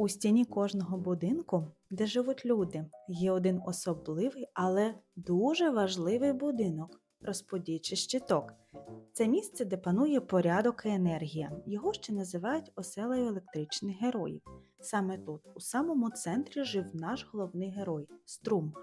У стіні кожного будинку, де живуть люди, є один особливий, але дуже важливий будинок розподільчий щиток. Це місце, де панує порядок і енергія. Його ще називають оселею електричних героїв. Саме тут, у самому центрі, жив наш головний герой Струм.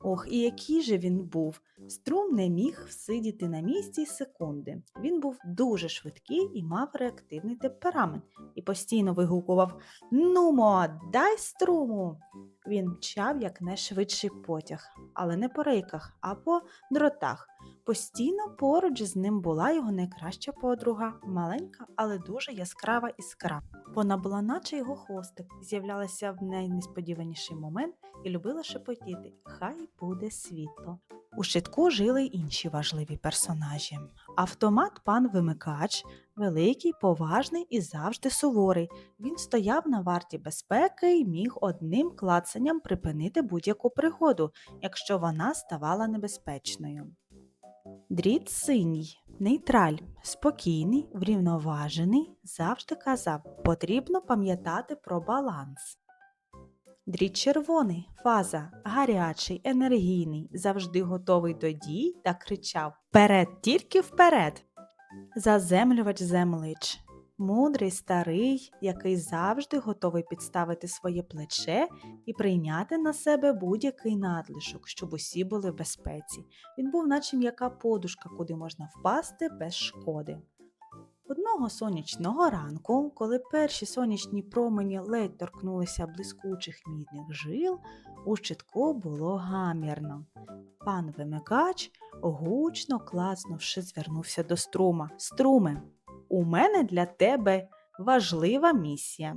Ох, і який же він був! Струм не міг всидіти на місці секунди. Він був дуже швидкий і мав реактивний темперамент, і постійно вигукував Нумо, дай струму. Він мчав як найшвидший потяг, але не по рейках, а по дротах. Постійно поруч з ним була його найкраща подруга, маленька, але дуже яскрава іскра. Вона була наче його хвостик, з'являлася в найнесподіваніший момент і любила шепотіти Хай буде світло. У щитку жили інші важливі персонажі. Автомат пан Вимикач, великий, поважний і завжди суворий. Він стояв на варті безпеки і міг одним клацанням припинити будь-яку пригоду, якщо вона ставала небезпечною. Дріт синій, нейтраль, спокійний, врівноважений, завжди казав, потрібно пам'ятати про баланс. Дріт червоний, фаза, гарячий, енергійний, завжди готовий до дій та кричав Вперед, тільки вперед! Заземлювач землич. Мудрий старий, який завжди готовий підставити своє плече і прийняти на себе будь-який надлишок, щоб усі були в безпеці. Він був, наче м'яка подушка, куди можна впасти без шкоди. Одного сонячного ранку, коли перші сонячні промені ледь торкнулися блискучих мідних жил, у щитку було гамірно. Пан вимикач, гучно клацнувши, звернувся до струма. Струме, у мене для тебе важлива місія.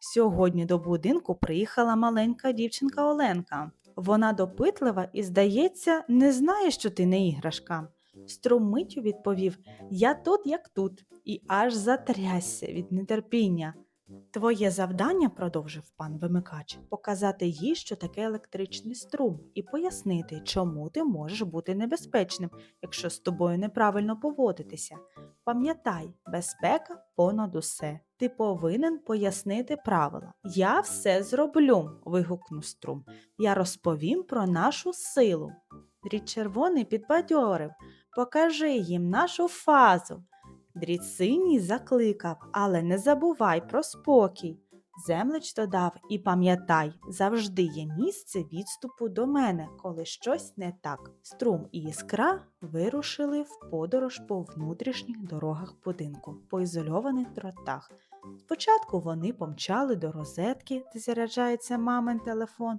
Сьогодні до будинку приїхала маленька дівчинка Оленка. Вона допитлива і, здається, не знає, що ти не іграшка. Струмитю відповів Я тут, як тут, і аж затрясся від нетерпіння. Твоє завдання, продовжив пан вимикач, показати їй, що таке електричний струм, і пояснити, чому ти можеш бути небезпечним, якщо з тобою неправильно поводитися. Пам'ятай, безпека понад усе. Ти повинен пояснити правила. Я все зроблю. вигукнув струм. Я розповім про нашу силу. Дріт червоний підбадьорив. Покажи їм нашу фазу. Дріт закликав, але не забувай про спокій. Землич додав і пам'ятай, завжди є місце відступу до мене, коли щось не так. Струм і іскра вирушили в подорож по внутрішніх дорогах будинку, по ізольованих дротах. Спочатку вони помчали до розетки, де заряджається мамин телефон.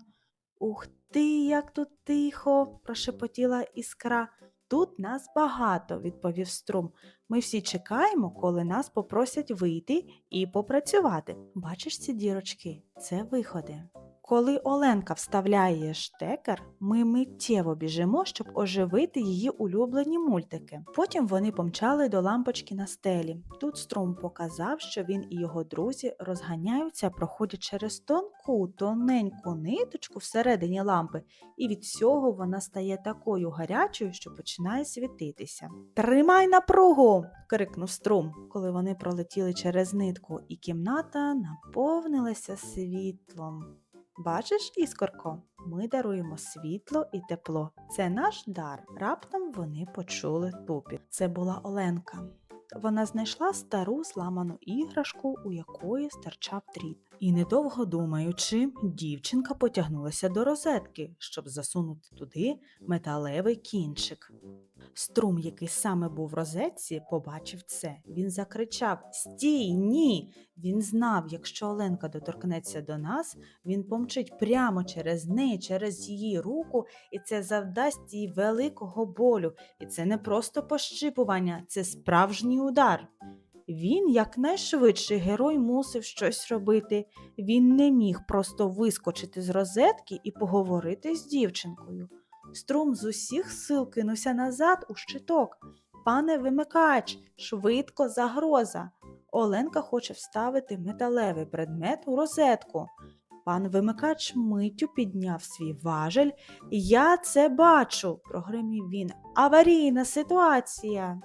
Ух ти, як тут тихо, прошепотіла іскра. Тут нас багато, відповів струм. Ми всі чекаємо, коли нас попросять вийти і попрацювати. Бачиш ці дірочки? Це виходи. Коли Оленка вставляє штекер, ми миттєво біжимо, щоб оживити її улюблені мультики. Потім вони помчали до лампочки на стелі. Тут струм показав, що він і його друзі розганяються, проходять через тонку, тоненьку ниточку всередині лампи, і від цього вона стає такою гарячою, що починає світитися. Тримай напругу! крикнув струм, коли вони пролетіли через нитку, і кімната наповнилася світлом. Бачиш, іскорко, ми даруємо світло і тепло. Це наш дар. Раптом вони почули тупіт. Це була Оленка. Вона знайшла стару зламану іграшку, у якої стирчав дріт. І недовго думаючи, дівчинка потягнулася до розетки, щоб засунути туди металевий кінчик. Струм, який саме був в розетці, побачив це. Він закричав Стій, ні! Він знав, якщо Оленка доторкнеться до нас, він помчить прямо через неї, через її руку, і це завдасть їй великого болю. І це не просто пощипування, це справжній удар. Він, як найшвидший герой, мусив щось робити. Він не міг просто вискочити з розетки і поговорити з дівчинкою. Струм з усіх сил кинувся назад у щиток. Пане вимикач, швидко загроза. Оленка хоче вставити металевий предмет у розетку. Пан вимикач миттю підняв свій важель. Я це бачу, прогримів він. Аварійна ситуація.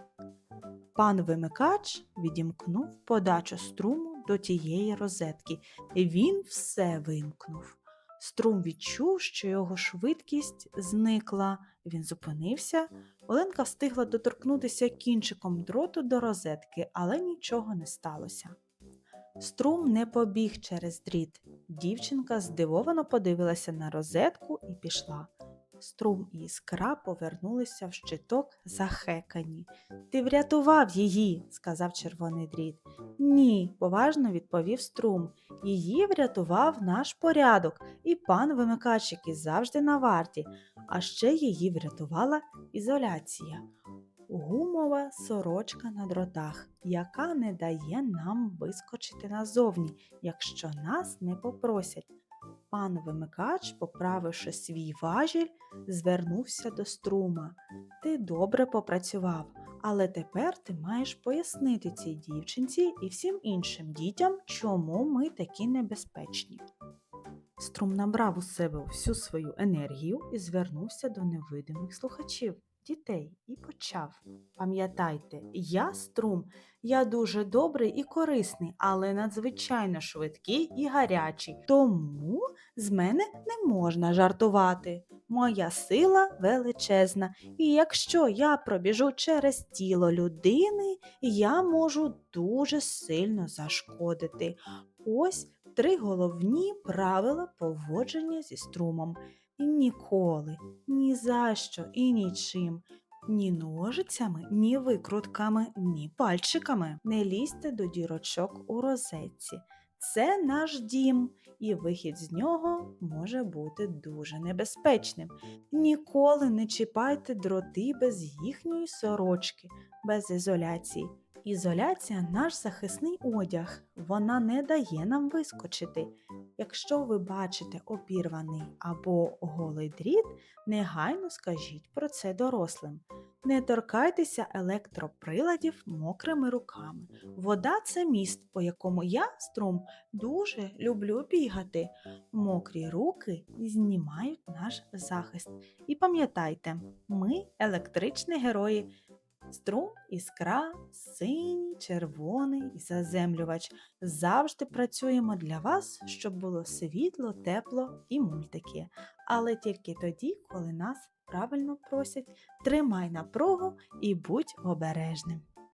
Пан вимикач відімкнув подачу струму до тієї розетки. Він все вимкнув. Струм відчув, що його швидкість зникла. Він зупинився. Оленка встигла доторкнутися кінчиком дроту до розетки, але нічого не сталося. Струм не побіг через дріт. Дівчинка здивовано подивилася на розетку і пішла. Струм і іскра повернулися в щиток захекані. Ти врятував її, сказав червоний дріт. Ні, поважно відповів струм. Її врятував наш порядок і пан вимикач, який завжди на варті, а ще її врятувала ізоляція. Гумова сорочка на дротах, яка не дає нам вискочити назовні, якщо нас не попросять. Пан вимикач, поправивши свій важіль, звернувся до струма. Ти добре попрацював, але тепер ти маєш пояснити цій дівчинці і всім іншим дітям, чому ми такі небезпечні. Струм набрав у себе всю свою енергію і звернувся до невидимих слухачів, дітей, і почав. Пам'ятайте, я струм, я дуже добрий і корисний, але надзвичайно швидкий і гарячий. Тому з мене не можна жартувати. Моя сила величезна, і якщо я пробіжу через тіло людини, я можу дуже сильно зашкодити. Ось три головні правила поводження зі струмом. Ніколи, ні за що і нічим, ні ножицями, ні викрутками, ні пальчиками не лізьте до дірочок у розетці. Це наш дім, і вихід з нього може бути дуже небезпечним. Ніколи не чіпайте дроти без їхньої сорочки, без ізоляції. Ізоляція наш захисний одяг, вона не дає нам вискочити. Якщо ви бачите обірваний або голий дріт, негайно скажіть про це дорослим. Не торкайтеся електроприладів мокрими руками. Вода це міст, по якому я, струм, дуже люблю бігати. Мокрі руки знімають наш захист. І пам'ятайте, ми електричні герої. Струм, іскра, синій, червоний і заземлювач. Завжди працюємо для вас, щоб було світло, тепло і мультики. Але тільки тоді, коли нас правильно просять, тримай напругу і будь обережним.